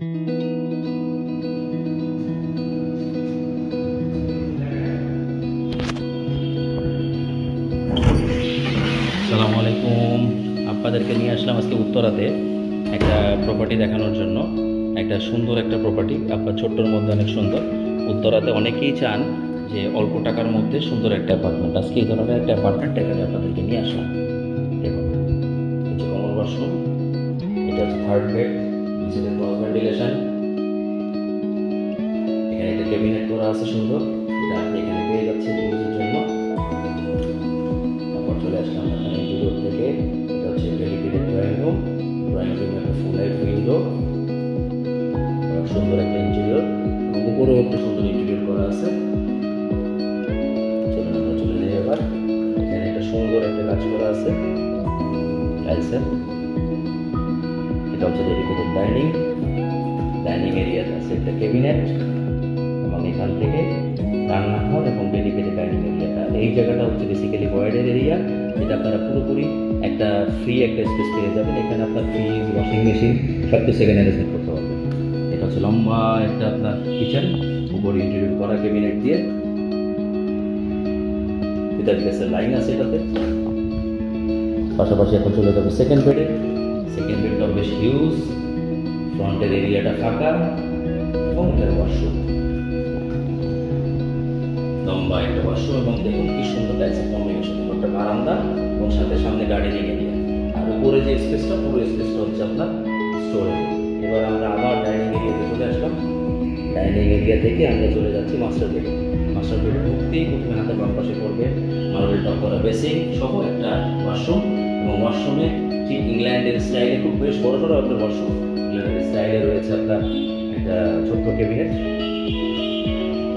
সালামু আলাইকুম আপনাদেরকে নিয়ে আসলাম আজকে উত্তরাতে একটা প্রপার্টি দেখানোর জন্য। একটা সুন্দর একটা প্রপার্টি আপনার ছোট্টর মধ্যে অনেক সুন্দর। উত্তরাতে অনেকেই চান যে অল্প টাকার মধ্যে সুন্দর একটা অ্যাপার্টমেন্ট আজকে এই ধরনের একটা অ্যাপার্টমেন্ট এখানে আপনাদেরকে নিয়ে আসলাম। দেখুন এটা হচ্ছে থার্ড বেড নিচেতে ক্রস ভেন্টিলেশন এখানে একটা ক্যাবিনেট করা আছে সুন্দর। এটা আপনি এখানে পেয়ে যাচ্ছেন ইউজের জন্য। তারপর চলে আসলাম এখানে ইউরোপ থেকে। এটা হচ্ছে ডেডিকেটেড ড্রয়িং রুম ড্রয়িং রুমে একটা ফুল লাইট উইন্ডো সুন্দর একটা ইন্টেরিয়র এবং উপরেও একটা সুন্দর ইন্টেরিয়র করা আছে। চলুন আমরা চলে যাই এবার। এখানে একটা সুন্দর একটা কাজ করা আছে। টাইলসের এটা হচ্ছে ডেডিকেটেড ডাইনিং এরিয়াতে আছে একটা ক্যাবিনেট এবং এখান থেকে রান্নাঘর এবং ডেডিকেটেড ডাইনিং এরিয়াটা এই জায়গাটা হচ্ছে বেসিক্যালি ভয়েডের এরিয়া যেটা আপনারা পুরোপুরি একটা ফ্রি একটা স্পেস পেয়ে যাবেন। এখানে আপনার ফ্রিজ ওয়াশিং মেশিন সব কিছু এখানে অ্যারেঞ্জমেন্ট করতে পারবেন এটা হচ্ছে লম্বা একটা আপনার কিচেন উপরে ইন্টেরিয়র করা ক্যাবিনেট দিয়ে। ভিতর গ্যাসের লাইন আছে এটাতে। পাশাপাশি এখন চলে যাবে সেকেন্ড বেডে সেকেন্ড বেডটাও বেশ হিউজ, ফ্রন্টের এরিয়াটা ফাঁকা এবং এটার লম্বা একটা ওয়াশরুম এবং দেখুন কি সুন্দর টাইলসের কম্বিনেশন একটা বারান্দা এবং সাথে সামনে গার্ডেনিং এরিয়া আর উপরে যে স্পেসটা, পুরো স্পেসটা হচ্ছে আপনার স্টোরেজ এবার আমরা আবার ডাইনিং এরিয়াতে চলে আসলাম। ডাইনিং এরিয়া থেকে আমরা চলে যাচ্ছি মাস্টার বেডে মাস্টার বেডে ঢুকতেই প্রথমে হাতে বাম পাশে পড়বে মার্বেল টপ করা বেসিং সহ একটা ওয়াশরুম এবং ওয়াশরুমে ইংল্যান্ডের স্টাইলে খুব বেশ বড় সড়ো একটা ওয়াশরুম ইংল্যান্ডের স্টাইলে রয়েছে আপনার একটা ছোট্ট ক্যাবিনেট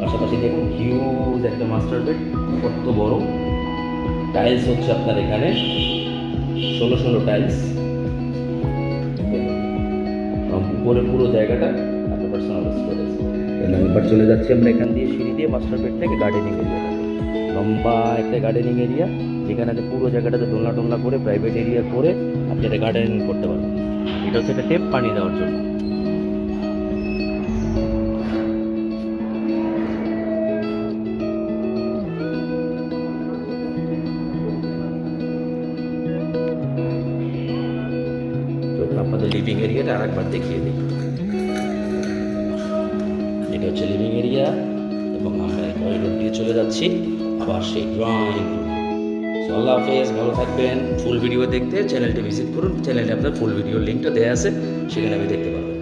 পাশাপাশি দেখুন হিউজ একটা মাস্টার বেড কত বড়। টাইলস হচ্ছে আপনার এখানে। ষোলো ষোলো টাইলস উপরে পুরো জায়গাটা একটা পার্সোনাল স্টোরেজ চলে যাচ্ছি আমরা এখান দিয়ে সিঁড়ি দিয়ে মাস্টার বেড থেকে গার্ডেনিং এরিয়া লম্বা একটা গার্ডেনিং এরিয়া যেখানে আছে পুরো জায়গাটাতে দোলনা টোলনা করে প্রাইভেট এরিয়া করে আপনি একটা গার্ডেনিং করতে পারবেন। এটা হচ্ছে একটা টেপ পানি দেওয়ার জন্য। আপনাদের লিভিং এরিয়াটা আরেকবার দেখিয়ে দিই। এটা হচ্ছে লিভিং এরিয়া এবং আমরা করিডোর দিয়ে চলে যাচ্ছি। আবার সেই ড্রয়িং আল্লাহ হাফেজ, ভালো থাকবেন। ফুল ভিডিও দেখতে চ্যানেলটি ভিজিট করুন। চ্যানেলে আপনার ফুল ভিডিও লিঙ্কটা দেওয়া আছে, সেখানে আমি দেখতে পাবেন